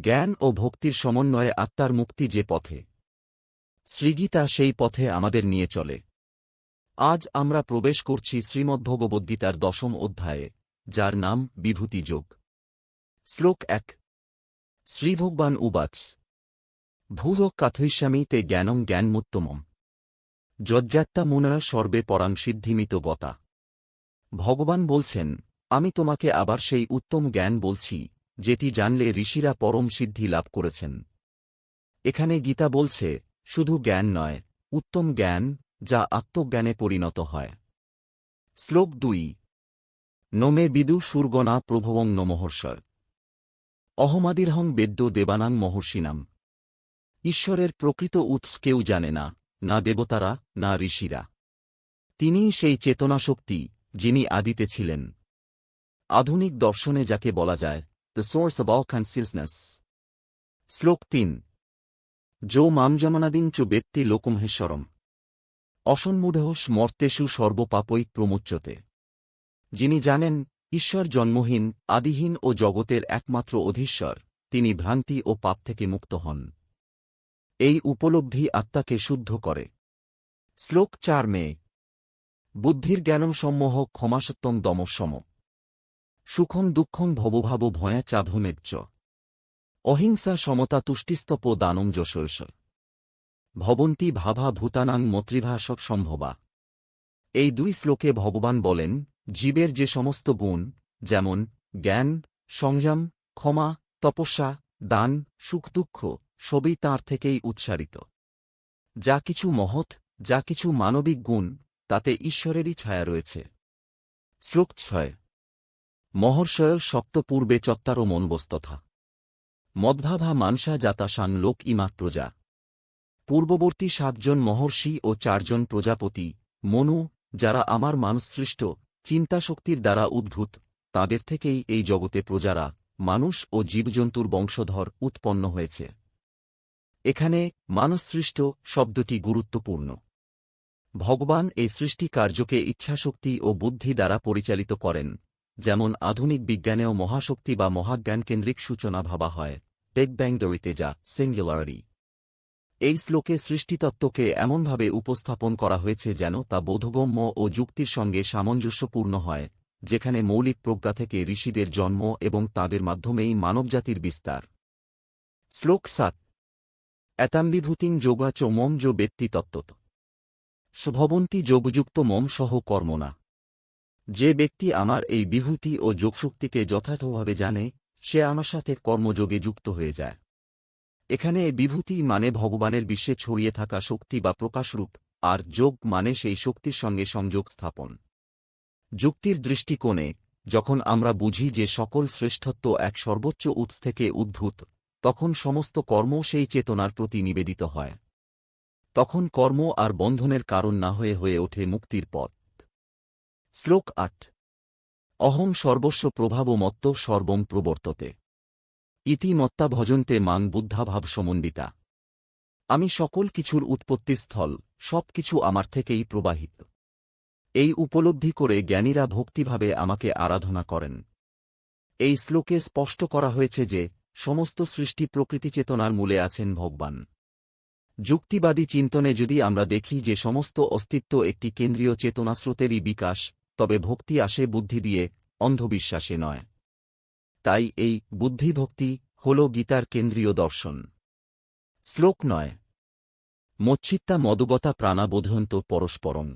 জ্ঞান ও ভক্তির সমন্বয়ে আত্মার মুক্তি যে পথে। শ্রীগীতা সেই পথে আমাদের নিয়ে চলে। আজ আমরা প্রবেশ করছি শ্রীমদ্ভগবদ্গীতার দশম অধ্যায়ে, যার নাম বিভূতি যোগ। শ্লোক এক। শ্রীভগবান উবাচ। ভূয কথয়িষ্যামি তে জ্ঞানং জ্ঞানমুত্তমম। যজ্ঞাত্মা মুনয় সর্বে পরাং সিদ্ধিমিত গতা। ভগবান বলছেন, আমি তোমাকে আবার সেই উত্তম জ্ঞান বলছি। যেটি জানলে ঋষিরা পরম সিদ্ধি লাভ করেছেন। এখানে গীতা বলছে, শুধু জ্ঞান নয়, উত্তম জ্ঞান যা আত্মজ্ঞানে পরিণত হয়। শ্লোক দুই। নমে বিদু সুরগণা প্রভবং নমহর্ষয়। অহমাদিরহং বেদ্য দেবানাং মহর্ষিনাম। ঈশ্বরের প্রকৃত উৎস কেউ জানে না না দেবতারা, না ঋষিরা। তিনিই সেই চেতনাশক্তি যিনি আদিতে ছিলেন। আধুনিক দর্শনে যাকে বলা যায় the source of all consciousness শ্লোক তিন, যো মামজমনাদিন চ ব্যক্তি লোকমহেশ্বরম অসন্মূঢ় স্মর্তেষু সর্বপাপৈ প্রমুচ্যতে। যিনি জানেন, ঈশ্বর জন্মহীন, আদিহীন ও জগতের একমাত্র অধীশ্বর, তিনি ভ্রান্তি ও পাপ থেকে মুক্ত হন। এই উপলব্ধি আত্মাকে শুদ্ধ করে। শ্লোক চার মে, বুদ্ধির জ্ঞানম সম্মোহ ক্ষমাসত্তম দমসম সুখং দুঃখং ভবভাব ভয়া চাভমেজ্জ অহিংসা সমতা তুষ্টিস্তপ দানম যশস্য। ভবন্তি ভাভা ভূতানাং মতৃভাষক সম্ভবা। এই দুই শ্লোকে ভগবান বলেন, জীবের যে সমস্ত গুণ, যেমন জ্ঞান, সংযম, ক্ষমা, তপস্যা, দান, সুখ দুঃখ, সবই তাঁর থেকেই উৎসারিত যা কিছু মহৎ, যা কিছু মানবিক গুণ, তাতে ঈশ্বরেরই ছায়া রয়েছে। শ্লোক ছয়। মহর্ষয় সপ্তপূর্বে চত্তারো মনবস্তথা। মদ্ভাভা মানসা জাতাসান লোক ইমা প্রজা। পূর্ববর্তী সাতজন মহর্ষি ও চারজন প্রজাপতি, মনু, যারা আমার মানুষসৃষ্ট চিন্তাশক্তির দ্বারা উদ্ভূত, তাদের থেকেই এই জগতে প্রজারা, মানুষ ও জীবজন্তুর বংশধর উৎপন্ন হয়েছে। এখানে মানসসৃষ্ট শব্দটি গুরুত্বপূর্ণ। ভগবান এই সৃষ্টি কার্যকে ইচ্ছাশক্তি ও বুদ্ধি দ্বারা পরিচালিত করেন। যেমন আধুনিক বিজ্ঞানেও মহাশক্তি বা মহাজ্ঞানকেন্দ্রিক সূচনা ভাবা হয়। টেক ব্যাং দরিতে যা সিঙ্গুলারি এই শ্লোকে সৃষ্টিতত্ত্বকে এমনভাবে উপস্থাপন করা হয়েছে যেন তা বোধগম্য ও যুক্তির সঙ্গে সামঞ্জস্যপূর্ণ হয়, যেখানে মৌলিক প্রজ্ঞা থেকে ঋষিদের জন্ম এবং তাদের মাধ্যমেই মানবজাতির বিস্তার। শ্লোক সাত। এতাম্বিভূতিং যোগাচ মম যো ব্যক্তি তত্ত্বত। শুভবন্তী যোগযুক্ত মম সহ কর্মনা যে ব্যক্তি আমার এই বিভূতি ও যোগশক্তিকে যথার্থভাবে জানে, সে আমার সাথে কর্মযোগে যুক্ত হয়ে যায়। এখানে বিভূতি মানে ভগবানের বিশ্বে ছড়িয়ে থাকা শক্তি বা প্রকাশরূপ, আর যোগ মানে সেই শক্তির সঙ্গে সংযোগ স্থাপন। যুক্তির দৃষ্টিকোণে, যখন আমরা বুঝি যে সকল শ্রেষ্ঠত্ব এক সর্বোচ্চ উৎস থেকে উদ্ভূত, তখন সমস্ত কর্ম সেই চেতনার প্রতি নিবেদিত হয়। তখন কর্ম আর বন্ধনের কারণ না হয়ে হয়ে ওঠে মুক্তির পথ। শ্লোক আট। অহং সর্বস্ব প্রভাবমত্ত সর্বম প্রবর্ততে। ইতিমত্তা ভজন্তে মাং বুদ্ধাভাব সমন্বিতা। আমি সকল কিছুর উৎপত্তিস্থল সব কিছু আমার থেকেই প্রবাহিত। এই উপলব্ধি করে জ্ঞানীরা ভক্তিভাবে আমাকে আরাধনা করেন। এই শ্লোকে স্পষ্ট করা হয়েছে যে, সমস্ত সৃষ্টি প্রকৃতি চেতনার মূলে আছেন ভগবান। যুক্তিবাদী চিন্তনে যদি আমরা দেখি যে সমস্ত অস্তিত্ব একটি কেন্দ্রীয় চেতনাস্রোতেরই বিকাশ তবে ভক্তি আসে বুদ্ধি দিয়ে, অন্ধবিশ্বাসে নয়। তাই এই বুদ্ধিভক্তি হল গীতার কেন্দ্রীয় দর্শন। শ্লোক নয়, মচ্ছিত্তা মদগতা প্রাণাবোধন্ত পরস্পরং।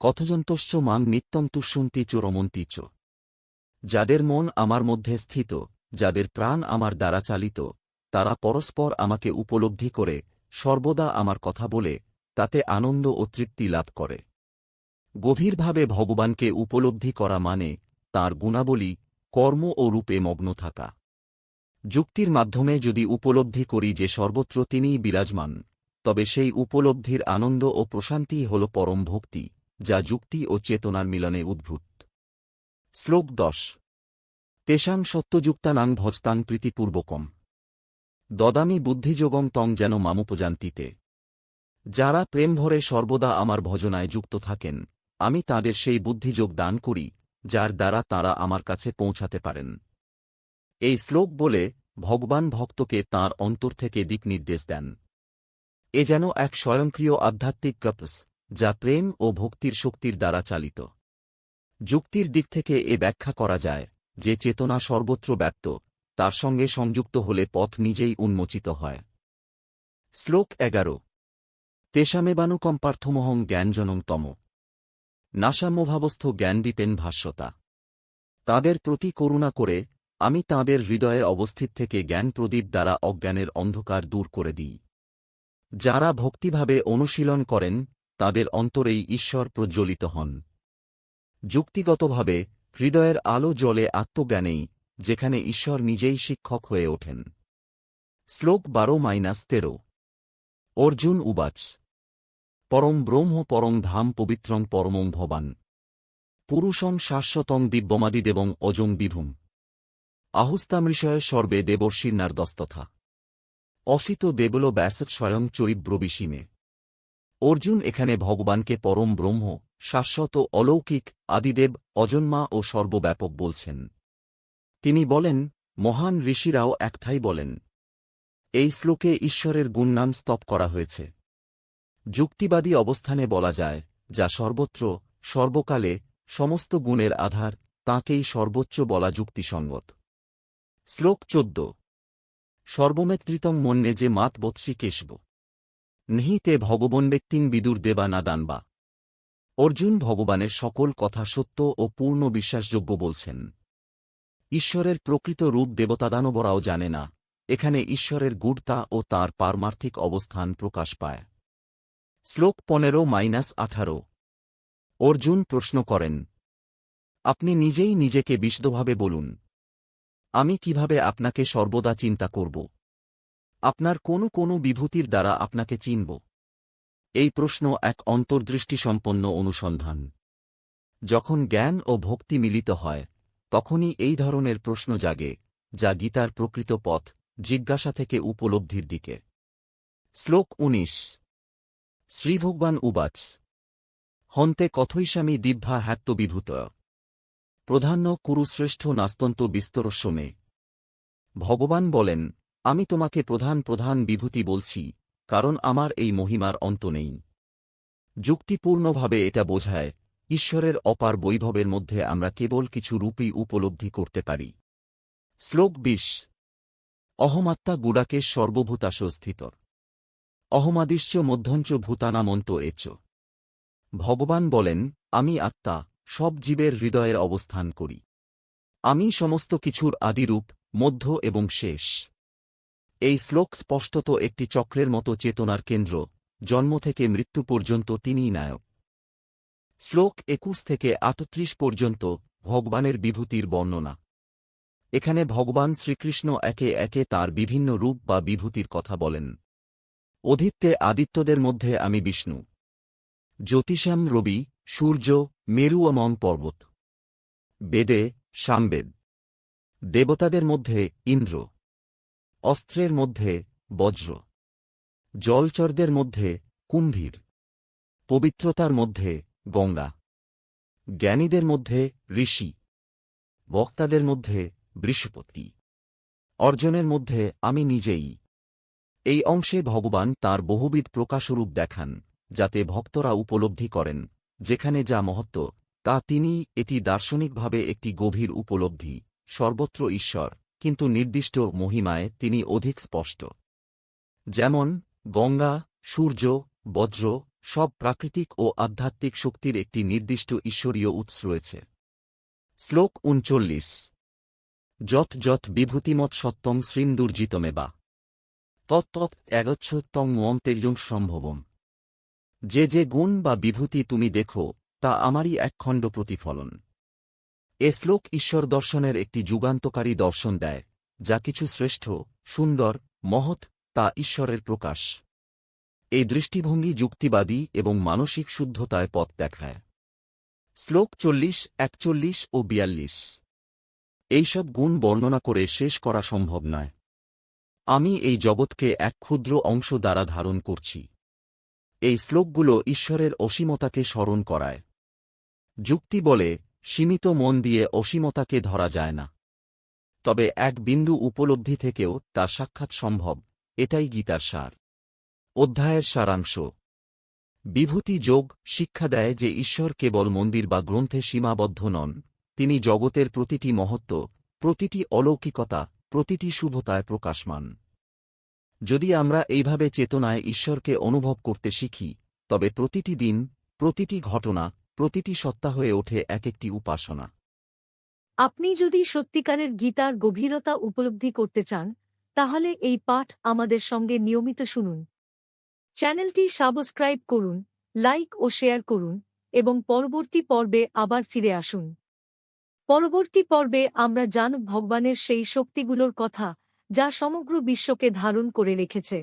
কথজন্তশ্চ মাং নিত্যম তুষ্যন্তি চ রমন্তি চ। যাদের মন আমার মধ্যে স্থিত, যাদের প্রাণ আমার দ্বারা চালিত, তারা পরস্পর আমাকে উপলব্ধি করে, সর্বদা আমার কথা বলে, তাতে আনন্দ ও তৃপ্তি লাভ করে। গভীরভাবে ভগবানকে উপলব্ধি করা মানে তার গুণাবলী, কর্ম ও রূপে মগ্ন থাকা। যুক্তির মাধ্যমে যদি উপলব্ধি করি যে সর্বত্র তিনিই বিরাজমান, তবে সেই উপলব্ধির আনন্দ ও প্রশান্তিই হল পরম ভক্তি, যা যুক্তি ও চেতনার মিলনে উদ্ভূত। শ্লোক দশ। তেষাং সত্যযুক্তানাং ভজতাং প্রীতিপূর্বকম। দদামি বুদ্ধিযোগম তং যেন মামুপজান্তিতে। যারা প্রেম ভরে সর্বদা আমার ভজনায় যুক্ত থাকেন আমি তাদের সেই বুদ্ধিযোগ দান করি, যার দ্বারা তারা আমার কাছে পৌঁছাতে পারেন। এই শ্লোক বলে, ভগবান ভক্তকে তাঁর অন্তর থেকে দিক নির্দেশ দেন। এ যেন এক স্বয়ংক্রিয় আধ্যাত্মিক কপস যা প্রেম ও ভক্তির শক্তির দ্বারা চালিত। যুক্তির দিক থেকে এ ব্যাখ্যা করা যায়, যে চেতনা সর্বত্র ব্যপ্ত, তার সঙ্গে সংযুক্ত হলে পথ নিজেই উন্মোচিত হয়। শ্লোক এগারো। তেষামেবানুকম্পার্থমহং জ্ঞানজনং তম। নাসামোভাবস্থ জ্ঞানদীপেন ভাষ্যতা। তাদের প্রতি করুণা করে আমি তাঁদের হৃদয়ে অবস্থিত থেকে জ্ঞান প্রদীপ দ্বারা অজ্ঞানের অন্ধকার দূর করে দিই। যারা ভক্তিভাবে অনুশীলন করেন, তাদের অন্তরেই ঈশ্বর প্রজ্বলিত হন। যুক্তিগতভাবে, হৃদয়ের আলো জলে আত্মজ্ঞানেই, যেখানে ঈশ্বর নিজেই শিক্ষক হয়ে ওঠেন। শ্লোক বারো মাইনাস তেরো। অর্জুন উবাচ। পরম ব্রহ্ম, পরম ধাম, পবিত্রং পরমং ভবান। পুরুষং শাশ্বতং দিব্যমাদিদেবং অজং বিভুম। আহুস্তামৃষয় সর্বে দেবর্ষীর দস্তথা অসিত দেবল ব্যাসৎ স্বয়ং চরিব্রবিসীমে অর্জুন এখানে ভগবানকে পরম ব্রহ্ম, শাশ্বত, অলৌকিক, আদিদেব, অজন্মা ও সর্বব্যাপক বলছেন। তিনি বলেন, মহান ঋষিরাও একথাই বলেন। এই শ্লোকে ঈশ্বরের গুণনাম স্তব করা হয়েছে। যুক্তিবাদী অবস্থানে বলা যায়, যা সর্বত্র, সর্বকালে, সমস্ত গুণের আধার, তাঁকেই সর্বোচ্চ বলা যুক্তিসঙ্গত। শ্লোক চোদ্দ। সর্বমেত্রিতম মন্যে যে মাত বৎসী কেশব। নিহিতে ভগবন ব্যক্তিং বিদুর দেবা না দানবা অর্জুন ভগবানের সকল কথা সত্য ও পূর্ণ বিশ্বাসযোগ্য বলছেন। ঈশ্বরের প্রকৃত রূপ দেবতাদানবরাও জানে না, এখানে ঈশ্বরের গুড়তা ও তার পারমার্থিক অবস্থান প্রকাশ পায়। শ্লোক পনেরো মাইনাস আঠারো। অর্জুন প্রশ্ন করেন, আপনি নিজেই নিজেকে বিশদভাবে বলুন। আমি কীভাবে আপনাকে সর্বদা চিন্তা করব? আপনার কোনো কোনো বিভূতির দ্বারা আপনাকে চিনব? এই প্রশ্ন এক অন্তর্দৃষ্টিসম্পন্ন অনুসন্ধান। যখন জ্ঞান ও ভক্তি মিলিত হয়, তখনই এই ধরনের প্রশ্ন জাগে, যা গীতার প্রকৃত পথ জিজ্ঞাসা থেকে উপলব্ধির দিকে। শ্লোক উনিশ শ্রীভগবান উবাচ। হন্তে কথৈস্বামী দিব্যা হ্যাত্তবিভূত প্রধান্য কুরুশ্রেষ্ঠ নাস্তন্ত বিস্তর বিস্তরস্যমে ভগবান বলেন, আমি তোমাকে প্রধান প্রধান বিভূতি বলছি, কারণ আমার এই মহিমার অন্ত নেই। যুক্তিপূর্ণভাবে এটা বোঝায়, ঈশ্বরের অপার বৈভবের মধ্যে আমরা কেবল কিছু রূপই উপলব্ধি করতে পারি। শ্লোক বিশ। অহমাত্মা গুড়াকে সর্বভূতাস স্থিত অহমাদিশ্চ মধ্যঞ্চ ভূতানামন্ত এচ ভগবান বলেন, আমি আত্মা, সব জীবের হৃদয়ের অবস্থান করি। আমি সমস্ত কিছুর আদিরূপ, মধ্য এবং শেষ। এই শ্লোক স্পষ্টত একটি চক্রের মতো চেতনার কেন্দ্র, জন্ম থেকে মৃত্যু পর্যন্ত তিনিই নায়ক। শ্লোক একুশ থেকে আটত্রিশ পর্যন্ত ভগবানের বিভূতির বর্ণনা। এখানে ভগবান শ্রীকৃষ্ণ একে একে তার বিভিন্ন রূপ বা বিভূতির কথা বলেন। অধিত্যে আদিত্যদের মধ্যে আমি বিষ্ণু। জ্যোতিষাম রবি, সূর্য, মেরু মং পর্বত। বেদে সামবেদ। দেবতাদের মধ্যে ইন্দ্র। অস্ত্রের মধ্যে বজ্র। জলচরদের মধ্যে কুম্ভীর। পবিত্রতার মধ্যে গঙ্গা। জ্ঞানীদের মধ্যে ঋষি। বক্তাদের মধ্যে বৃষপতি অর্জনের মধ্যে আমি নিজেই। এই অংশে ভগবান তার বহুবিধ প্রকাশরূপ দেখান, যাতে ভক্তরা উপলব্ধি করেন, যেখানে যা মহত্ব, তা তিনি এটি দার্শনিকভাবে একটি গভীর উপলব্ধি, সর্বত্র ঈশ্বর, কিন্তু নির্দিষ্ট মহিমায় তিনি অধিক স্পষ্ট। যেমন, গঙ্গা, সূর্য, বজ্র, সব প্রাকৃতিক ও আধ্যাত্মিক শক্তির একটি নির্দিষ্ট ঈশ্বরীয় উৎস রয়েছে। শ্লোক উনচল্লিশ। যত যত বিভূতিমত সত্যং শ্রীন্দুর্জিতমেবা। তত্তৎ একচ্ছত্তং মন্তের্যং সম্ভবম। যে যে গুণ বা বিভূতি তুমি দেখো, তা আমারই একখণ্ড প্রতিফলন। এ শ্লোক ঈশ্বর দর্শনের একটি যুগান্তকারী দর্শন দেয়, যা কিছু শ্রেষ্ঠ, সুন্দর, মহৎ, তা ঈশ্বরের প্রকাশ। এই দৃষ্টিভঙ্গি যুক্তিবাদী এবং মানসিক শুদ্ধতায় পথ দেখায়। শ্লোক চল্লিশ, একচল্লিশ ও বিয়াল্লিশ। এইসব গুণ বর্ণনা করে শেষ করা সম্ভব নয়। আমি এই জগৎকে এক ক্ষুদ্র অংশ দ্বারা ধারণ করছি। এই শ্লোকগুলো ঈশ্বরের অসীমতাকে স্মরণ করায়। যুক্তি বলে, সীমিত মন দিয়ে অসীমতাকে ধরা যায় না। তবে এক বিন্দু উপলব্ধি থেকেও তা সাক্ষাৎ সম্ভব, এটাই গীতার সার। অধ্যায়ের সারাংশ। বিভূতি যোগ শিক্ষা দেয় যে ঈশ্বর কেবল মন্দির বা গ্রন্থে সীমাবদ্ধ নন, তিনি জগতের প্রতিটি মহত্ব, প্রতিটি অলৌকিকতা প্রতিটি শুভতায় প্রকাশমান। যদি আমরা এইভাবে চেতনায় ঈশ্বরকে অনুভব করতে শিখি, তবে প্রতিটি দিন, প্রতিটি ঘটনা, প্রতিটি সত্তা হয়ে ওঠে এক একটি উপাসনা। আপনি যদি সত্যিকারের গীতার গভীরতা উপলব্ধি করতে চান, তাহলে এই পাঠ আমাদের সঙ্গে নিয়মিত শুনুন। চ্যানেলটি সাবস্ক্রাইব করুন, লাইক ও শেয়ার করুন, এবং পরবর্তী পর্বে আবার ফিরে আসুন। পরবর্তী পর্বে আমরা জান ভগবানের সেই শক্তিগুলোর কথা যা সমগ্র বিশ্বকে ধারণ করে রেখেছে।